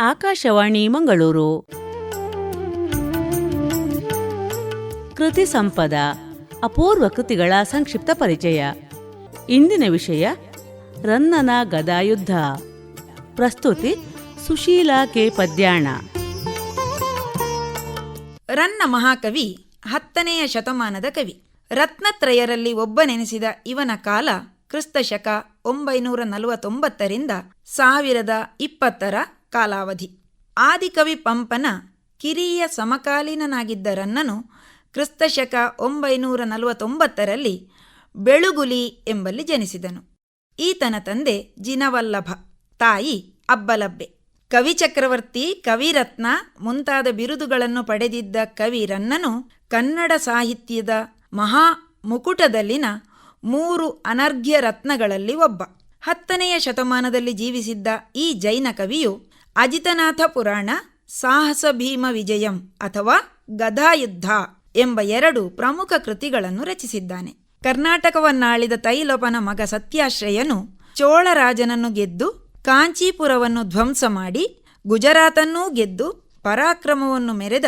ಆಕಾಶವಾಣಿ ಮಂಗಳೂರು. ಕೃತಿ ಸಂಪದ, ಅಪೂರ್ವ ಕೃತಿಗಳ ಸಂಕ್ಷಿಪ್ತ ಪರಿಚಯ. ಇಂದಿನ ವಿಷಯ, ರನ್ನನ ಗದಾಯುದ್ಧ. ಪ್ರಸ್ತುತಿ, ಸುಶೀಲಾ ಕೆ. ಪದ್ಯಾಣ. ರನ್ನ ಮಹಾಕವಿ, ಹತ್ತನೆಯ ಶತಮಾನದ ಕವಿ. ರತ್ನತ್ರಯರಲ್ಲಿ ಒಬ್ಬನೆನಿಸಿದ ಇವನ ಕಾಲ ಕ್ರಿಸ್ತ ಶಕ ಒಂಬೈನೂರ ನಲವತ್ತೊಂಬತ್ತರಿಂದ ಸಾವಿರದ ಇಪ್ಪತ್ತರ ಕಾಲಾವಧಿ. ಆದಿಕವಿ ಪಂಪನ ಕಿರಿಯ ಸಮಕಾಲೀನನಾಗಿದ್ದ ರನ್ನನು ಕ್ರಿಸ್ತಶಕ ಒಂಬೈನೂರ ನಲವತ್ತೊಂಬತ್ತರಲ್ಲಿ ಬೆಳುಗುಲಿ ಎಂಬಲ್ಲಿ ಜನಿಸಿದನು. ಈತನ ತಂದೆ ಜಿನವಲ್ಲಭ, ತಾಯಿ ಅಬ್ಬಲಬ್ಬೆ. ಕವಿ ಚಕ್ರವರ್ತಿ ಕವಿರತ್ನ ಮುಂತಾದ ಬಿರುದುಗಳನ್ನು ಪಡೆದಿದ್ದ ಕವಿ ರನ್ನನು ಕನ್ನಡ ಸಾಹಿತ್ಯದ ಮಹಾ ಮುಕುಟದಲ್ಲಿನ ಮೂರು ಅನರ್ಘ್ಯ ರತ್ನಗಳಲ್ಲಿ ಒಬ್ಬ. ಹತ್ತನೆಯ ಶತಮಾನದಲ್ಲಿ ಜೀವಿಸಿದ್ದ ಈ ಜೈನ ಕವಿಯು ಅಜಿತನಾಥ ಪುರಾಣ ಸಾಹಸ ಭೀಮ ವಿಜಯಂ ಅಥವಾ ಗದಾಯುದ್ಧ ಎಂಬ ಎರಡು ಪ್ರಮುಖ ಕೃತಿಗಳನ್ನು ರಚಿಸಿದ್ದಾನೆ. ಕರ್ನಾಟಕವನ್ನಾಳಿದ ತೈಲೋಪನ ಮಗ ಸತ್ಯಾಶ್ರಯನು ಚೋಳರಾಜನನ್ನು ಗೆದ್ದು, ಕಾಂಚೀಪುರವನ್ನು ಧ್ವಂಸ ಮಾಡಿ, ಗುಜರಾತನ್ನೂ ಗೆದ್ದು, ಪರಾಕ್ರಮವನ್ನು ಮೆರೆದ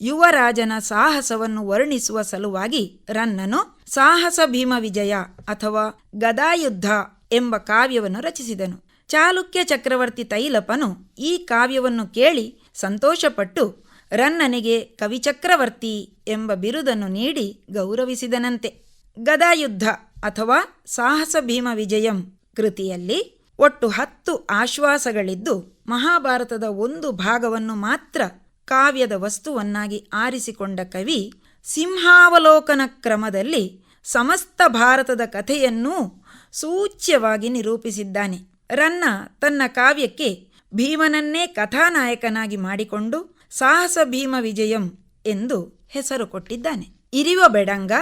ಯುವರಾಜನ ಸಾಹಸವನ್ನು ವರ್ಣಿಸುವ ಸಲುವಾಗಿ ರನ್ನನು ಸಾಹಸ ಭೀಮ ವಿಜಯ ಅಥವಾ ಗದಾಯುದ್ಧ ಎಂಬ ಕಾವ್ಯವನ್ನು ರಚಿಸಿದನು. ಚಾಲುಕ್ಯ ಚಕ್ರವರ್ತಿ ತೈಲಪನು ಈ ಕಾವ್ಯವನ್ನು ಕೇಳಿ ಸಂತೋಷಪಟ್ಟು, ರನ್ನನಿಗೆ ಕವಿಚಕ್ರವರ್ತಿ ಎಂಬ ಬಿರುದನ್ನು ನೀಡಿ ಗೌರವಿಸಿದನಂತೆ. ಗದಾಯುದ್ಧ ಅಥವಾ ಸಾಹಸ ಭೀಮ ವಿಜಯಂ ಕೃತಿಯಲ್ಲಿ ಒಟ್ಟು ಹತ್ತು ಆಶ್ವಾಸಗಳಿದ್ದು, ಮಹಾಭಾರತದ ಒಂದು ಭಾಗವನ್ನು ಮಾತ್ರ ಕಾವ್ಯದ ವಸ್ತುವನ್ನಾಗಿ ಆರಿಸಿಕೊಂಡ ಕವಿ ಸಿಂಹಾವಲೋಕನ ಕ್ರಮದಲ್ಲಿ ಸಮಸ್ತ ಭಾರತದ ಕಥೆಯನ್ನೂ ಸೂಚ್ಯವಾಗಿ ನಿರೂಪಿಸಿದ್ದಾನೆ. ರನ್ನ ತನ್ನ ಕಾವ್ಯಕ್ಕೆ ಭೀಮನನ್ನೇ ಕಥಾನಾಯಕನಾಗಿ ಮಾಡಿಕೊಂಡು ಸಾಹಸ ಭೀಮ ವಿಜಯಂ ಎಂದು ಹೆಸರು ಕೊಟ್ಟಿದ್ದಾನೆ. ಇರಿವ ಬೆಡಂಗ,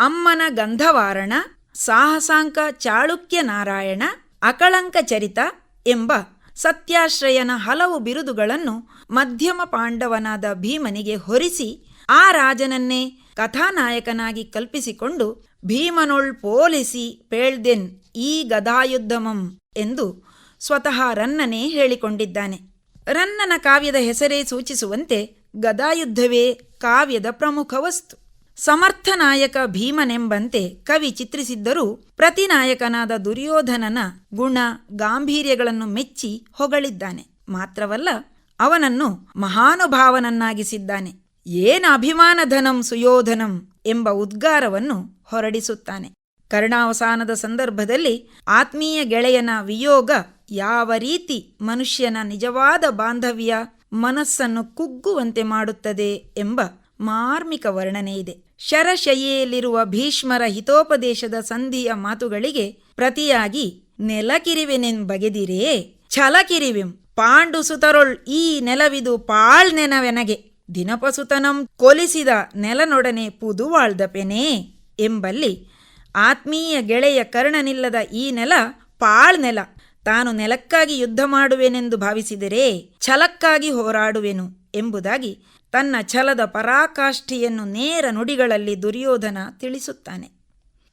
ಅಮ್ಮನ ಗಂಧವಾರಣ, ಸಾಹಸಾಂಕ ಚಾಳುಕ್ಯ ನಾರಾಯಣ, ಅಕಳಂಕ ಚರಿತ ಎಂಬ ಸತ್ಯಾಶ್ರಯನ ಹಲವು ಬಿರುದುಗಳನ್ನು ಮಧ್ಯಮ ಪಾಂಡವನಾದ ಭೀಮನಿಗೆ ಹೊರಿಸಿ ಆ ರಾಜನನ್ನೇ ಕಥಾನಾಯಕನಾಗಿ ಕಲ್ಪಿಸಿಕೊಂಡು ಭೀಮನೊಳ್ ಪೋಲಿಸಿ ಪೇಳ್ದೆನ್ ಈ ಗದಾಯುದ್ಧಮಂ ಎಂದು ಸ್ವತಃ ರನ್ನನೇ ಹೇಳಿಕೊಂಡಿದ್ದಾನೆ. ರನ್ನನ ಕಾವ್ಯದ ಹೆಸರೇ ಸೂಚಿಸುವಂತೆ ಗದಾಯುದ್ಧವೇ ಕಾವ್ಯದ ಪ್ರಮುಖ ವಸ್ತು. ಸಮರ್ಥ ನಾಯಕ ಭೀಮನೆಂಬಂತೆ ಕವಿ ಚಿತ್ರಿಸಿದ್ದರೂ ಪ್ರತಿನಾಯಕನಾದ ದುರ್ಯೋಧನನ ಗುಣ ಗಾಂಭೀರ್ಯಗಳನ್ನು ಮೆಚ್ಚಿ ಹೊಗಳಿದ್ದಾನೆ. ಮಾತ್ರವಲ್ಲ, ಅವನನ್ನು ಮಹಾನುಭಾವನನ್ನಾಗಿಸಿದ್ದಾನೆ. ಏನ ಅಭಿಮಾನಧನಂ ಸುಯೋಧನಂ ಎಂಬ ಉದ್ಗಾರವನ್ನು ಹೊರಡಿಸುತ್ತಾನೆ. ಕರ್ಣಾವಸಾನದ ಸಂದರ್ಭದಲ್ಲಿ ಆತ್ಮೀಯ ಗೆಳೆಯನ ವಿಯೋಗ ಯಾವ ರೀತಿ ಮನುಷ್ಯನ ನಿಜವಾದ ಬಾಂಧವ್ಯ ಮನಸ್ಸನ್ನು ಕುಗ್ಗುವಂತೆ ಮಾಡುತ್ತದೆ ಎಂಬ ಮಾರ್ಮಿಕ ವರ್ಣನೆ ಇದೆ. ಶರಶಯ್ಯೆಯಲ್ಲಿರುವ ಭೀಷ್ಮರ ಹಿತೋಪದೇಶದ ಸಂಧಿಯ ಮಾತುಗಳಿಗೆ ಪ್ರತಿಯಾಗಿ ನೆಲಕಿರಿವೆನೆನ್ ಬಗೆದಿರೇ, ಛಲಕಿರಿವೆಂ ಪಾಂಡು ಸುತರೊಳ್ ಈ ನೆಲವಿದು ಪಾಳ್ ನೆನವೆನಗೆ, ದಿನಪಸುತನಂ ಕೊಲಿಸಿದ ನೆಲನೊಡನೆ ಪುದುವಾಳ್ದಪೆನೇ ಎಂಬಲ್ಲಿ ಆತ್ಮೀಯ ಗೆಳೆಯ ಕರ್ಣನಿಲ್ಲದ ಈ ನೆಲ ಪಾಳ್ ನೆಲ. ತಾನು ನೆಲಕ್ಕಾಗಿ ಯುದ್ಧ ಮಾಡುವೆನೆಂದು ಭಾವಿಸಿದರೆ ಛಲಕ್ಕಾಗಿ ಹೋರಾಡುವೆನು ಎಂಬುದಾಗಿ ತನ್ನ ಛಲದ ಪರಾಕಾಷ್ಠಿಯನ್ನು ನೇರ ನುಡಿಗಳಲ್ಲಿ ದುರ್ಯೋಧನ ತಿಳಿಸುತ್ತಾನೆ.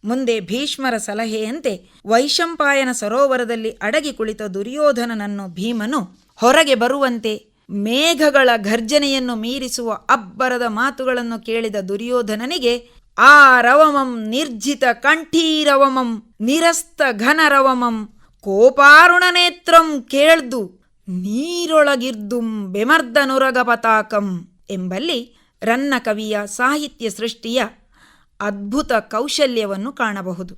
ಮುಂದೆ ಭೀಷ್ಮರ ಸಲಹೆಯಂತೆ ವೈಶಂಪಾಯನ ಸರೋವರದಲ್ಲಿ ಅಡಗಿ ಕುಳಿತ ದುರ್ಯೋಧನನನ್ನು ಭೀಮನು ಹೊರಗೆ ಬರುವಂತೆ ಮೇಘಗಳ ಘರ್ಜನೆಯನ್ನು ಮೀರಿಸುವ ಅಬ್ಬರದ ಮಾತುಗಳನ್ನು ಕೇಳಿದ ದುರ್ಯೋಧನನಿಗೆ ಆ ರವಮಂ ನಿರ್ಜಿತ ಕಂಠೀರವಮಂ ನಿರಸ್ತ ಘನರವಮಂ ಕೋಪಾರುಣನೇತ್ರಂ ಕೇಳ್ದು ನೀರೊಳಗಿರ್ದುಂ ಬೆಮರ್ದನುರಗ ಪತಾಕಂ ಎಂಬಲ್ಲಿ ರನ್ನ ಕವಿಯ ಸಾಹಿತ್ಯ ಸೃಷ್ಟಿಯ ಅದ್ಭುತ ಕೌಶಲ್ಯವನ್ನು ಕಾಣಬಹುದು.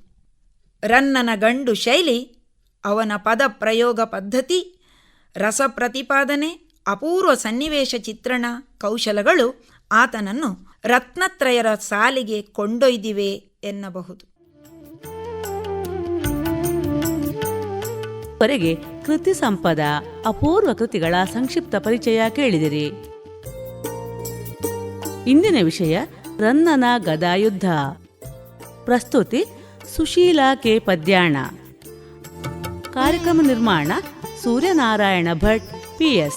ರನ್ನನ ಗಂಡು ಶೈಲಿ, ಅವನ ಪದ ಪ್ರಯೋಗ ಪದ್ಧತಿ, ರಸ ಪ್ರತಿಪಾದನೆ, ಅಪೂರ್ವ ಸನ್ನಿವೇಶ ಚಿತ್ರಣ, ಕೌಶಲಗಳು ಆತನನ್ನು ರತ್ನತ್ರಯರ ಸಾಲಿಗೆ ಕೊಂಡೊಯ್ದಿವೆ ಎನ್ನಬಹುದು. ವರೆಗೆ ಕೃತಿ ಸಂಪದ, ಅಪೂರ್ವ ಕೃತಿಗಳ ಸಂಕ್ಷಿಪ್ತ ಪರಿಚಯ ಕೇಳಿದಿರಿ. ಇಂದಿನ ವಿಷಯ ರನ್ನನ ಗದಾಯುದ್ಧ. ಪ್ರಸ್ತುತಿ ಸುಶೀಲಾ ಕೆ. ಪದ್ಯಾಣ. ಕಾರ್ಯಕ್ರಮ ನಿರ್ಮಾಣ ಸೂರ್ಯನಾರಾಯಣ ಭಟ್ ಪಿಎಸ್